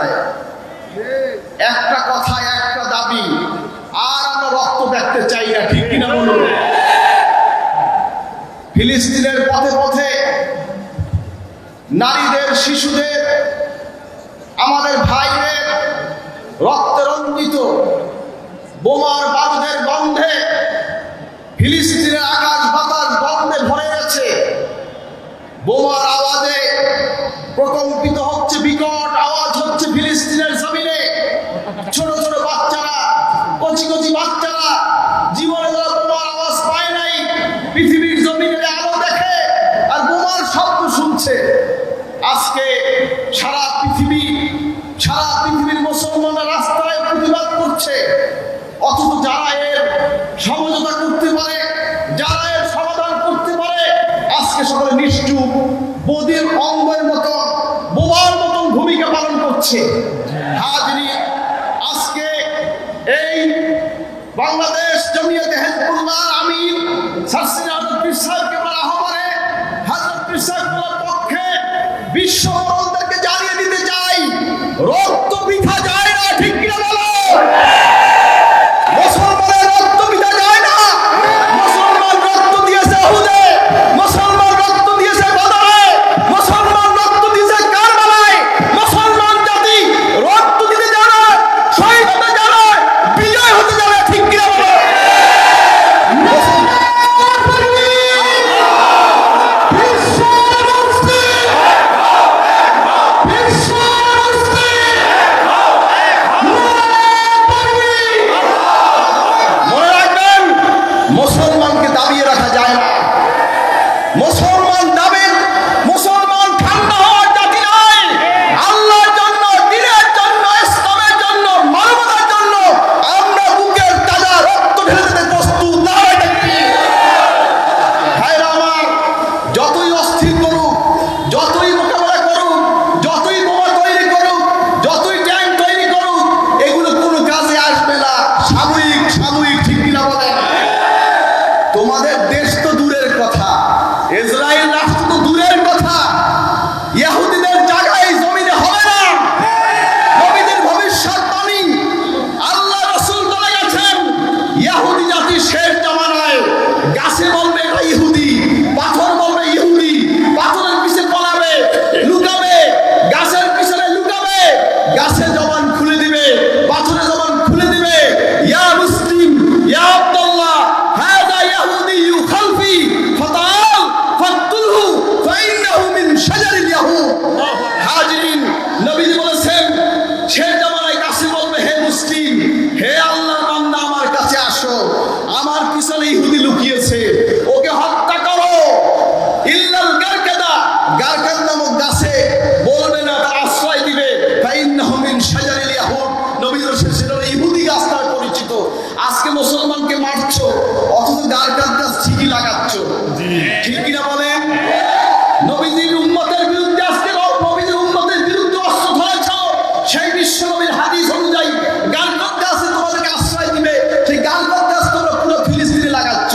কোথায় একটা কথায় একটা দাবি, আর আমরা রক্ত দেখতে চাই না, ঠিক কিনা বলুন? ফিলিস্তিনের পথে পথে নারীদের, শিশুদের, আমাদের ভাইদের রক্তে বোমার বারুদের বন্ধ শব্দ শুনছে। আজকে সারা পৃথিবী, সারা পৃথিবীর মুসলমানের রাস্তায় প্রতিবাদ করছে। অথচ যারা এর সমঝোতা করতে পারে, যারা এর সমাধান করতে পারে, আজকে সকলে নিষ্ঠুপ বদির অঙ্গের মতো বোমার মতন ভূমিকা পালন করছে। হাজরি, আজকে এই বাংলাদেশ জমিয়তে হেজবুল্লাহ আমির সাসিন বিশ্ব জানিয়ে দিতে চাই। রক্ত পিঠা যায় না ঠিক কিনা বলো? তোমাদের দেশ তো ঠিক কিনা বলেন? নবীজির উম্মতের বিরুদ্ধে আজকে নবীজির উম্মতের বিরুদ্ধে অস্ত্র ধরেছ? সেই বিশ্ব নবীর হাদিস অনুযায়ী গাল করতে আছে, তোমাদেরকে আশ্রয় দিবে। সেই গাল করতে আছে, তোমরা পুরো ফিলিস্তিনে লাগাচ্ছ।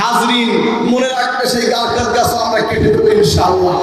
হাজরিন, মনে রাখবে সেই গাল গাছ আমরা কেটে দেবো ইনশাআল্লাহ।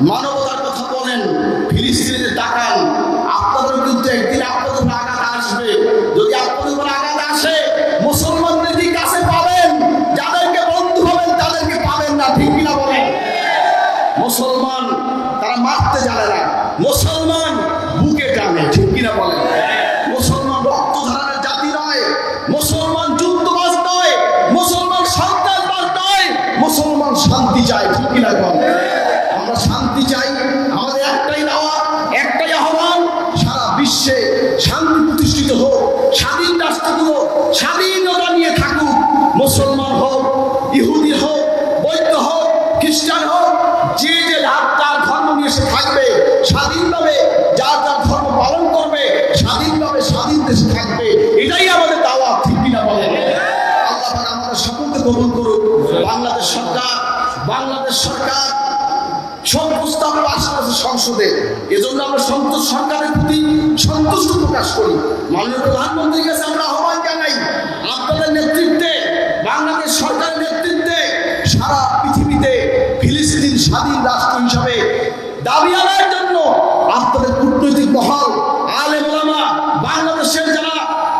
মানবতার কথা বলেন, ফিলিস্তিনিদের তাকান। আপনাদের কিন্তু একদিন আপনাদের আঘাত আসবে। যদি আপনাদের উপর আঘাত আসে, মুসলমানদের কি কাছে পাবেন, যাদেরকে বন্ধু হবেন, তাদেরকে পাবেন না, ঠিক কিনা বলেন? মুসলমান, তারা মারতে জানে না। মুসলমান বুকে টানে, ঠিক কিনা বলেন? মুসলমান রক্ত ধারণের জাতি নয়। মুসলমান যুদ্ধবাজ নয়। মুসলমান সন্ত্রাসবাজ নয়। মুসলমান শান্তি চায়, ঠিক কিনা বলেন? চাই। আমাদের একটাই দাওয়া, একটাই আহ্বান, সারা বিশ্বে শান্তি প্রতিষ্ঠিত হোক, স্বাধীন রাষ্ট্রগুলো স্বাধীনতা নিয়ে থাকুক, মুসলমান হোক, ইহুদি হোক, বৌদ্ধ হোক, খ্রিস্টান হোক, যে যে যার তার ধর্ম নিয়ে সে থাকবে, স্বাধীনভাবে যার যার ধর্ম পালন করবে, স্বাধীনভাবে স্বাধীন দেশে থাকবে, এটাই আমাদের দাওয়া, ঠিক কিনা বলেন? আল্লাহ আমাদের সকলকে কবুল করুক। বাংলাদেশ সরকার বাংলাদেশ সরকার সব প্রস্তাব সংসদে। এজন্য আমরা সন্তোষ সরকারের প্রতি সন্তুষ্ট প্রকাশ করি। মাননীয় প্রধানমন্ত্রীর কাছে আমরা আহ্বান জানাই, আপনাদের নেতৃত্বে, বাংলাদেশ সরকারের নেতৃত্বে সারা পৃথিবীতে ফিলিস্তিন স্বাধীন রাষ্ট্র হিসাবে দাবি আদায়ের জন্য আপনাদের কূটনৈতিক মহল আলেম ওলামা, বাংলাদেশের যারা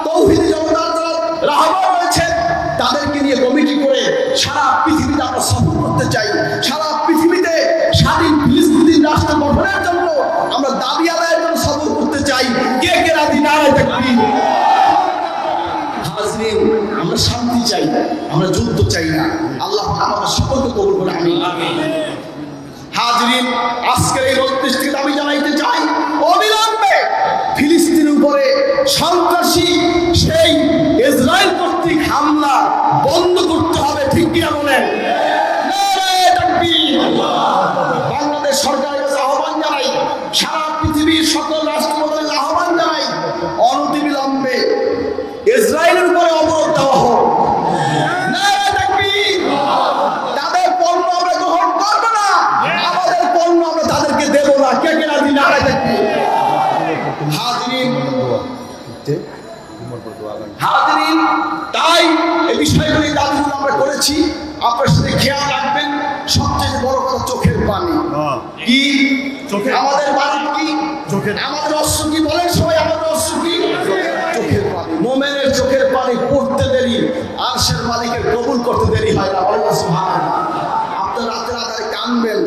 তৌহিদি জনতার যারা রাহবার রয়েছেন, তাদেরকে নিয়ে কমিটি করে সারা পৃথিবীতে আমরা সফর করতে চাই। আমরা শান্তি চাই। আমরা যুদ্ধ চাই না। আল্লাহ আমাদের সকলকে কবুল করে আমি হাজরিন, আজকের এই থেকে আমি জানাইতে চাই, অবিলম্বে ফিলিস্তিনের উপরে সন্ত্রাসী সেই চোখের পানি পড়তে দেরি, আরশের মালিকের কবুল করতে দেরি হয় না। বলেন সুবহানাল্লাহ। আপনার রাতে রাতে কানবেন,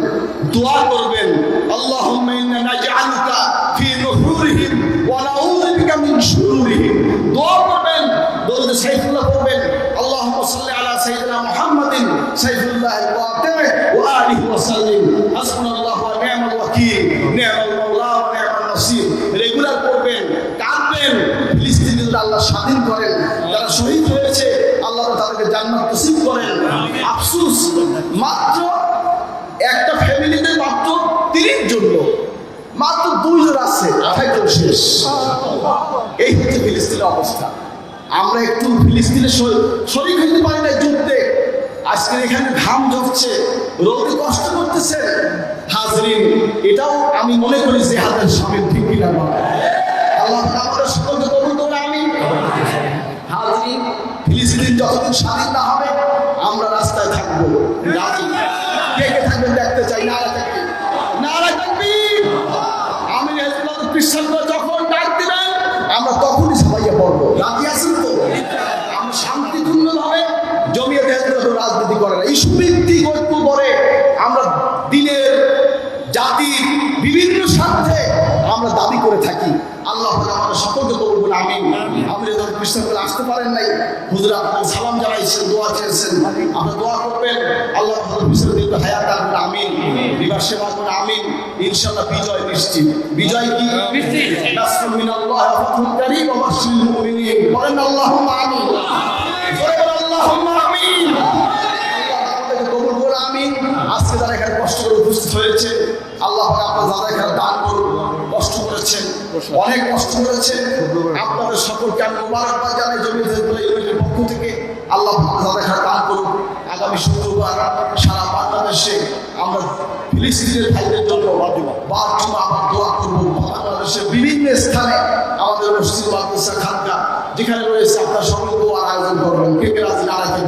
দোয়া করবেন। আল্লাহুম্মা ইন্না নাজআলুকা ফি নুহুরিহিম ওয়া নাউযু মিন দোয়া করবেন, দরুদ সাইফুল্লাহ পড়বেন। আল্লাহুম্মা সাল্লি আলা সাইয়্যিদিনা মুহাম্মাদিন সাইফুল্লাহ ওয়া আলিহি ওয়া সাল্লিম। হাসবুনাল্লাহু ওয়া নি'মাল ওয়াকিল। নি'মাল মাত্র দুইজন আছে আঠাইজন শেষ। এই হচ্ছে ফিলিস্তিনের অবস্থা। আমরা একটু ফিলিস্তিনের শরীর হইতে পারি না যুদ্ধে। আজকে এখানে ঘাম ঝরছে রোদে কষ্ট করতেছে। হাজরিন, এটাও আমি মনে করি যে হাতের স্বামীর ঠিক কিনা আল্লাহ আমাদের সকলকে কবুল করে আমি হাজরিন, ফিলিস্তিন যতদিন স্বাধীন না হবে, আমরা রাস্তায় থাকব। রাজি, কে থাকবেন দেখতে চাই নারা থাকবে নারা থাকবি আমি খ্রিস্টানরা যখন ডাক দিবেন, আমরা তখনই সবাইকে পড়ব রাজি আছেন তো? আমরা শান্তিপূর্ণভাবে জমিয়ে দেশগুলো রাজনীতি করে না এই গল্প করে আমরা দিনের জাতির বিভিন্ন স্বার্থে আমরা দাবি করে থাকি। আল্লাহ পাক আমাদের সকলকে কবুল আমিন। আপনি যখন খ্রিস্টানগুলো আসতে পারেন নাই হুজুর আপনার সালাম জানাইছেন দোয়া চেয়েছেন। আপনার দোয়া করবেন আল্লাহ ভালো পিছনে দীর্ঘ হায়াত দান আমিন। বিবাহ সেবা করুন আমিন। ইনশাআল্লাহ বিজয় নিশ্চিত। বিজয় কি? নাসরুল মিনাল্লাহ ফাতহুল কারীম ওয়া বাশশিরিল মুমিনিন। বলেন আল্লাহুম্মা আমিন। আমিন। আজকে যারা এখানে কষ্ট করে উপস্থিত হয়েছে আল্লাহ আপনার এখানে দান করুন, কষ্ট করেছেন, অনেক কষ্ট করেছেন। আপনাদের সকলকে আমি জানাই জমি ইউনিটের পক্ষ থেকে। আল্লাহ যারা এখানে দান করুন, আগামী শুক্রবার সারা বাংলাদেশে আমরা ফিলিস্তিনের ভাইদের জন্য জন্য আবার দোয়া বাংলাদেশের বিভিন্ন স্থানে আমাদের মসজিদ মাদ্রাসা খানকা, যেখানে রয়েছে আপনার সকল দোয়ার আয়োজন করবেন। রাজি